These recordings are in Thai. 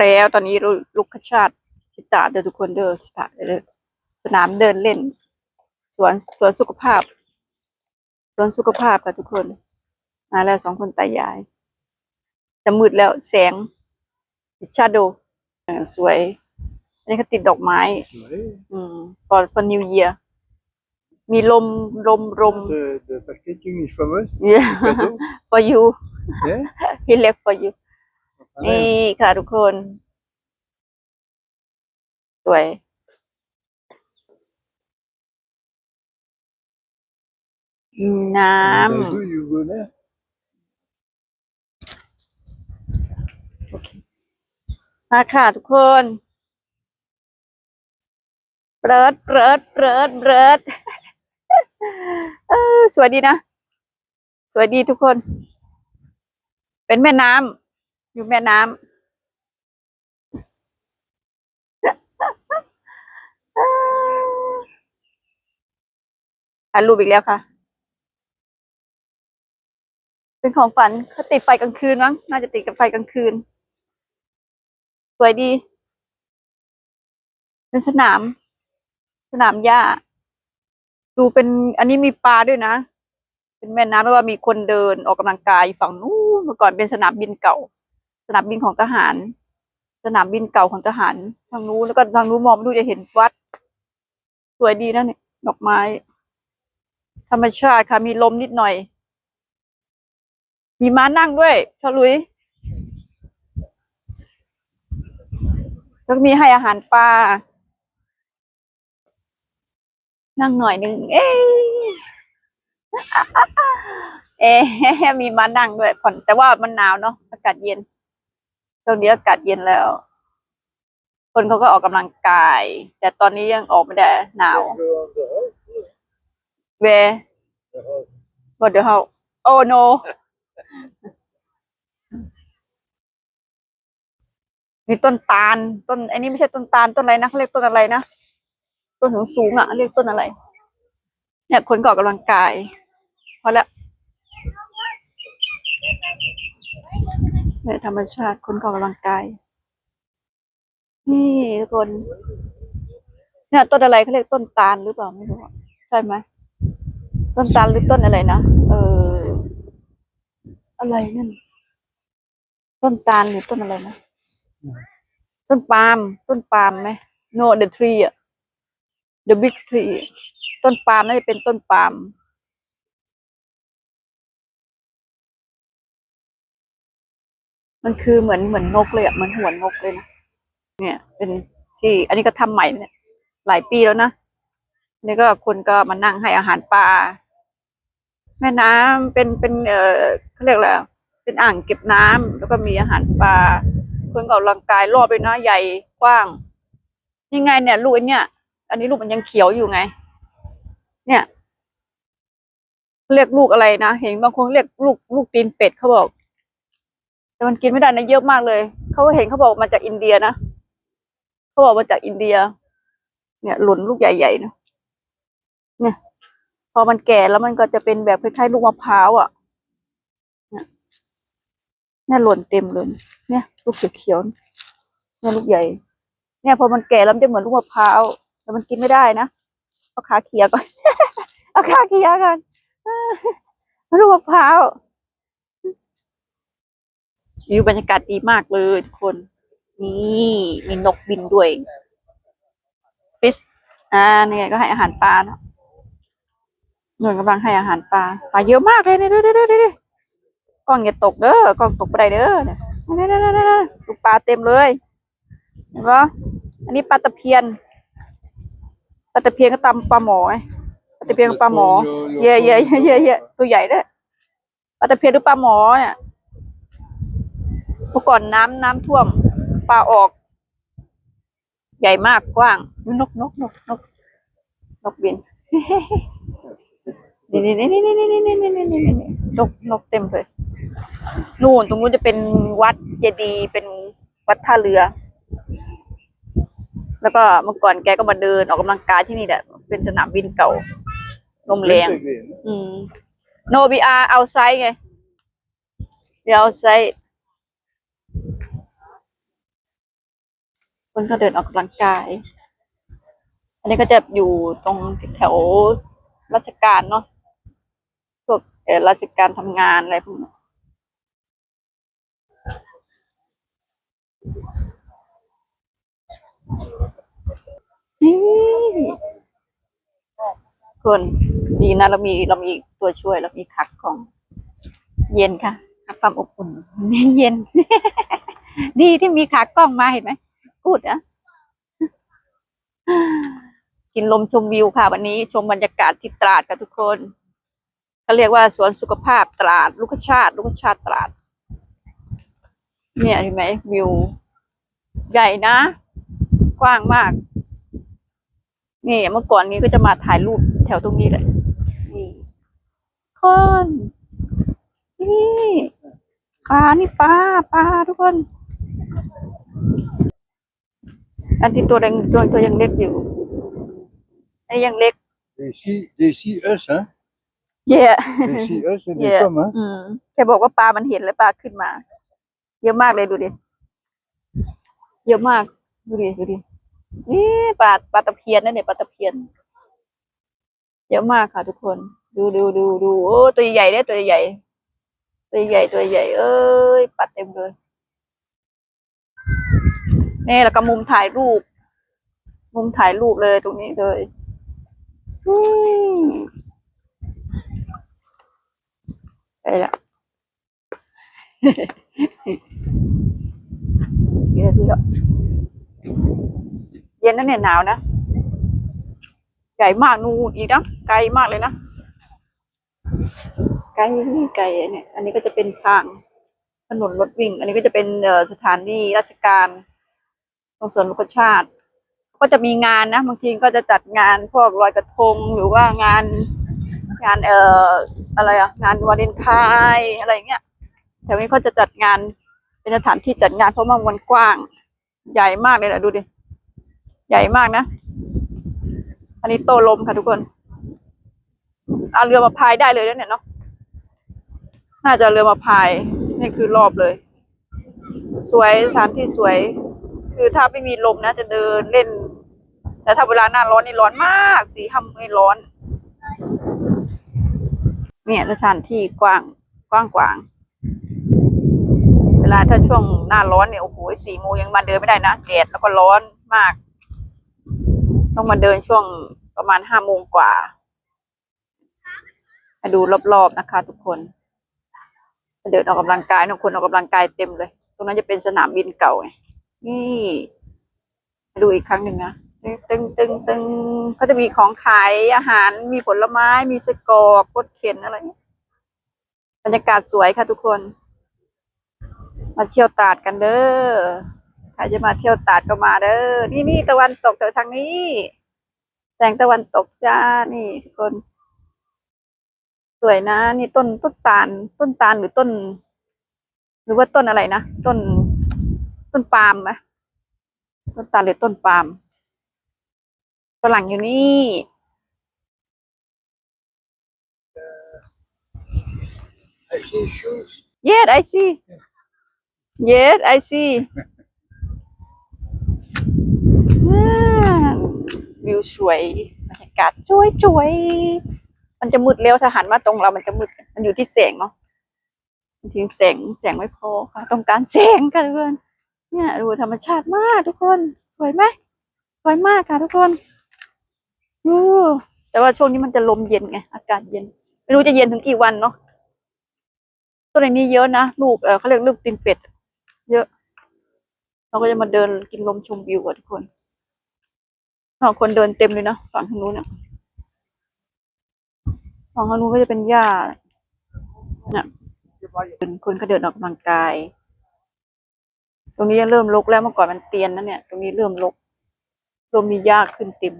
แล้วตอนนี้ลูลูกขชาติสตาร์ทเด้อทุกคนเด้อสตาร์ทเด้อสนามเดินเล่น สวนสวนสุขภาพ สวนสุขภาพค่ะทุกคน มาแล้วสองคนตายาย จะมืดแล้วแสงติดชาโดสวย อันนี้ก็ติดดอกไม้ Oui, อืม for for New Year มีลมลมลม the, the packaging is famous. yeah Cadeau. for you Yeah. he left for you นี่ค่ะทุกคน สวย น้ And I do, you go there. ำโอเคมาค่ะทุกคนเปิดเปิดเปิดเปิดเออสวยดีนะ สวยดีทุกคน เป็นแม่น้ำ อยู่แม่น้ำถ่ายรูปอีกแล้วค่ะ เป็นของฝันเขาติดไฟกลางคืนมั้ง น่าจะติดกับไฟกลางคืน สวยดี เป็นสนาม สนามหญ้า ดูเป็น อันนี้มีปลาด้วยนะ เป็นแม่น้ำแล้วก็มีคนเดินออกกำลังกายฝั่งนู้นเมื่อก่อนเป็นสนามบินเก่า สนามบินของทหาร สนามบินเก่าของทหารทางนู้นแล้วก็ทางนู้นมองไปดูจะเห็นวัด สวยดีนะเนี่ยดอกไม้ ธรรมชาติค่ะมีลมนิดหน่อย มีม้านั่งด้วยชลุยแล้วก็มีให้อาหารปลานั่งหน่อยหนึ่งเอ๊ะเอ๊ะมีม้านั่งด้วยผ่อนแต่ว่ามันหนาวเนาะอากาศเย็น ตรงนี้อากาศเย็นแล้ว คนเขาก็ออกกำลังกาย แต่ตอนนี้ยังออกไม่ได้หนาว Go on the house. Where? The house. What the hell? Oh no. มีต้นตาล ต้นไอ้นี่ไม่ใช่ต้นตาลต้นอะไรนะเขาเรียกต้นอะไรนะ ต้นสูงสูงอะ เรียกต้นอะไร เนี่ยคนก็อกำลังกายพอละ เนี่ยธรรมชาติคนก็ออกกำลังกาย นี่ทุกคน เนี่ยต้นอะไรเขาเรียกต้นตาลหรือเปล่าไม่รู้ใช่ไหมต้นตาลหรือต้นอะไรนะเอออะไรนั่นต้นตาลหรือต้นอะไรนะต้นปาล์มต้นปาล์มไหม no the tree อะ the big tree ต้นปาล์มน่าจะเป็นต้นปาล์ม มันคือเหมือนเหมือนนกเลยอะเหมือนหัวนกเลยนะเนี่ย เป็นที่ อันนี้ก็ทำใหม่เนี่ย หลายปีแล้วนะนี่ก็คนก็มานั่งให้อาหารปลาแม่น้ำเป็นเป็นเออเขาเรียกอะไรเป็นอ่างเก็บน้ำแล้วก็มีอาหารปลาคนก็ออกกำลังกายรอบไปนะใหญ่กว้างยังไงเนี่ยลูกไอ้เนี่ยอันนี้ลูกมันยังเขียวอยู่ไง เนี่ย เรียกลูกอะไรนะเห็นบางคนเรียกลูกลูกตีนเป็ดเขาบอก แต่มันกินไม่ได้นะเยอะมากเลย เขาเห็นเขาบอกมาจากอินเดียนะเขาบอกมาจากอินเดีย เนี่ยหล่นลูกใหญ่ๆนะเนี่ย พอมันแก่แล้วมันก็จะเป็นแบบคล้ายๆลูกมะพร้าวอะเนี่ยเนี่ยหล่นเต็มเลยเนี่ย ลูกเขียวๆเนี่ยลูกใหญ่ เนี่ย พอมันแก่แล้วมันจะเหมือนลูกมะพร้าวแต่มันกินไม่ได้นะเอาขาเขียก่อนเอาขาเขียก่อนลูกมะพร้าว วิวบรรยากาศดีมากเลยทุกคน นี่มีนกบินด้วยฟิชอ่าเนี่ยก็ให้อาหารปลาเนาะหน่วยกำลังให้อาหารปลาปลาเยอะมากเลยเนี่ยดูดูดูดูดูกล้องอย่าตกเด้อกล้องตกไปได้เด้อเนี่ยนี่นี่นี่นี่ดูปลาเต็มเลยเห็นปะอันนี้ปลาตะเพียนปลาตะเพียนก็ตำปลาหมอไงปลาตะเพียนกับปลาหมอ เย่เย่เย่เย่เย่ตัวใหญ่ด้วยปลาตะเพียนหรือปลาหมอเนี่ยเมื่อก่อนน้ำน้ำท่วมปลาออก ใหญ่มากกว้างนกนกนกนกนกบินนี่นี่นี่นี่นี่นี่นี่นี่นี่นี่นี่นกนกเต็มเลยนู่นตรงนู้นจะเป็นวัดเจดีย์เป็นวัดท่าเรือ แล้วก็เมื่อก่อนแกก็มาเดินออกกำลังกายที่นี่แหละ เป็นสนามบินเก่าลมแรงอืม no we are outside ไง we are outside คนก็เดินออกกำลังกาย อันนี้ก็จะอยู่ตรงแถวราชการเนาะพวกเออราชการทำงานอะไรพวกนี้คนดีนะเรามีเรามีตัวช่วยเรามีขัดของ เย็นค่ะความอบอุ่นเย็นเย็นดีที่มีขากล้องมาเห็นไหม กูดอะกินลมชมวิวค่ะ วันนี้ชมบรรยากาศที่ตราดค่ะทุกคนเขาเรียกว่าสวนสุขภาพตราด ลูกชาติ ลูกชาติตราด เนี่ยเห็นไหมวิว ใหญ่นะ กว้างมากนี่เมื่อก่อนนี้ก็จะมาถ่ายรูปแถวตรงนี้เลยนี่คนนี่ปลานี่ปลาปลาทุกคน อันที่ตัวแดงตัวตัวยังเล็กอยู่อันนี้ยังเล็ก They see, they see us, huh? เย่ They see us and they Yeah. come, huh? อืมแค่บอกว่าปลามันเห็นแล้วปลาขึ้นมา เยอะมากเลยดูดิเยอะมากดูดิดูดินี่ปลาปลาตะเพียนนั่นเนี่ยปลาตะเพียน เยอะมากค่ะทุกคน ดูดูดูดูโอ้ตัวใหญ่เนี่ยตัวใหญ่ตัวใหญ่ตัวใหญ่ เอ้ยปลาเต็มเลย นี่แล้วก็มุมถ่ายรูป มุมถ่ายรูปเลยตรงนี้เลยอไปละเย็นทีละเย็นนะเนี่ยหนาวนะใหญ่มากนูนอีกนะไกลมากเลยนะไกลไกลเนี่ย อันนี้ก็จะเป็นทางถนนรถวิ่ง อันนี้ก็จะเป็นสถานีราชการ ตรงสวนลูกชาติ ก็จะมีงานนะ บางทีก็จะจัดงานพวกลอยกระทงหรือว่างานงานเอ่ออะไรอะงานวาเลนไทน์อะไรเงี้ยแถวนี้เขาจะจัดงานเป็นสถานที่จัดงานเพราะว่ามันกว้าง ใหญ่มากเลยนะดูดิใหญ่มากนะ อันนี้โตลมค่ะทุกคน เอาเรือมาพายได้เลยนะเนี่ยเนาะน่าจะเรือมาพายนี่คือรอบเลย สวยสถานที่สวย คือถ้าไม่มีลมนะจะเดินเล่น แต่ถ้าเวลาหน้าร้อนนี่ร้อนมาก สีห้ำนี่ร้อน เนี่ยสถานที่กว้างกว้างกวาง เวลาถ้าช่วงหน้าร้อนเนี่ยโอ้โหสี่โมงยังมาเดินไม่ได้นะแดดแล้วก็ร้อนมาก ต้องมาเดินช่วงประมาณห้าโมงกว่ามาดูรอบๆนะคะ ทุกคนเดินออกกำลังกายนะคนออกกำลังกายเต็มเลย ตรงนั้นจะเป็นสนามบินเก่าไง นี่ ดูอีกครั้งหนึ่งนะตึงตึงตึงเขาจะมีของขายอาหารมีผลไม้มีสกอกรถเข็นอะไรเงี้ยบรรยากาศสวยค่ะทุกคน มาเที่ยวตาดกันเด้อใครจะมาเที่ยวตาดก็มาเด้อนี่นี่ตะวันตกแถวทางนี้แสงตะวันตกจ้านี่ทุกคน สวยนะ นี่ต้นต้นตาล ต้นตาลหรือต้น หรือว่าต้นอะไรนะต้น ต้นปาล์มไหมต้นตาลหรือต้นปาล์มฝรั่งอยู่นี่ I see shoes. Yes I see Yes I see อ่าวิวสวยบรรยากาศสวยสวยมันจะมืดเร็วถ้าหันมาตรงเรามันจะมืด มันอยู่ที่แสงเนาะบางทีแสงแสงไม่พอค่ะ ต้องการแสงค่ะทุกคน เนี่ยดูธรรมชาติมากทุกคน สวยไหมสวยมากค่ะทุกคนอู้แต่ว่าช่วงนี้มันจะลมเย็นไงอากาศเย็น ไม่รู้จะเย็นถึงกี่วันเนาะต้นในนี้เยอะนะลูกเออเขาเรียกลูกตีนเป็ด เยอะ เราก็จะมาเดินกินลมชมวิวกันทุกคนฝั่งคนเดินเต็มเลยนะฝั่งทางนู้นเนี่ยฝั่งทางนู้นก็จะเป็นหญ้าเนี่ยคนก็เดินออกกำลังกาย ตรงนี้ยังเริ่มรกแล้วเมื่อก่อนมันเตียนนะเนี่ย ตรงนี้เริ่มรกเริ่มมีหญ้าขึ้นเต็ม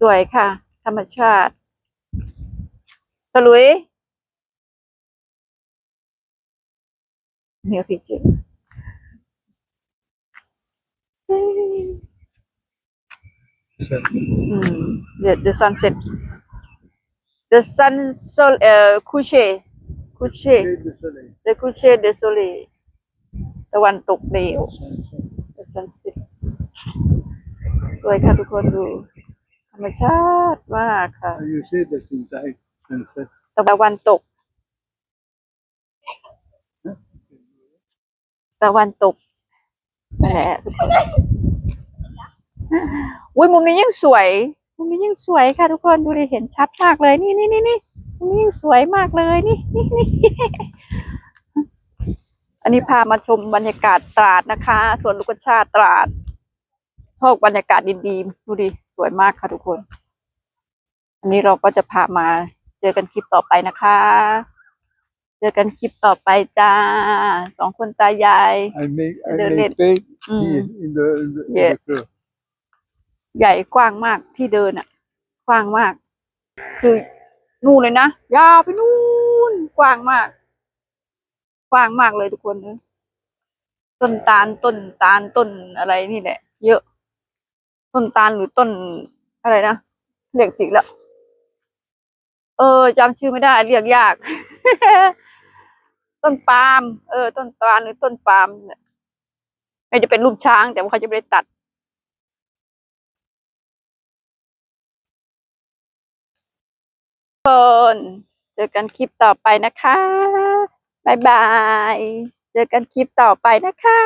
สวยค่ะ ธรรมชาติสลุย Near picture. So, Mm, the the sunset. The sun sol uh coucher coucher the soleil. the coucher de soleil ตะวันตกเร็ว Sunset. the ซันเซ็ตสวยค่ะทุกคนดู ธรรมชาติมากค่ะ How you say that in Thai sunset? ตะวันตก ตะวันตกนั่นแหละทุกคนอุ้ยมุมนี้ยิ่งสวย มุมนี้ยิ่งสวยค่ะทุกคนดูดิเห็นชัดมากเลย นี่นี่นี่นี่มุมนี้ยิ่งสวยมากเลย นี่นี่นี่ อันนี้พามาชมบรรยากาศตราดนะคะสวนลูกชาติตราดชอบบรรยากาศดีๆดูดิสวยมากค่ะทุกคน อันนี้เราก็จะพามาเจอกันคลิปต่อไปนะคะ เจอกันคลิปต่อไปจ้าสองคนตายาย I make I The make lid. paint Mm. here in the, in the, in Yeah. the curve. ใหญ่กว้างมากที่เดินอะกว้างมาก คือนู่นเลยนะยาวไปนู่นกว้างมาก กว้างมากเลยทุกคนเลยต้นตาลต้นตาลต้นอะไรนี่แหละ เยอะ ต้นตาลหรือต้นอะไรนะเรียกผิดแล้ว เออจำชื่อไม่ได้เรียกยาก ต้นปาล์มเออ ต้นตาลหรือต้นปาล์มเนี่ยไม่จะเป็นรูปช้าง แต่ว่าเขาจะไม่ได้ตัดคนเจอกันคลิปต่อไปนะคะ บายบาย เจอกันคลิปต่อไปนะคะ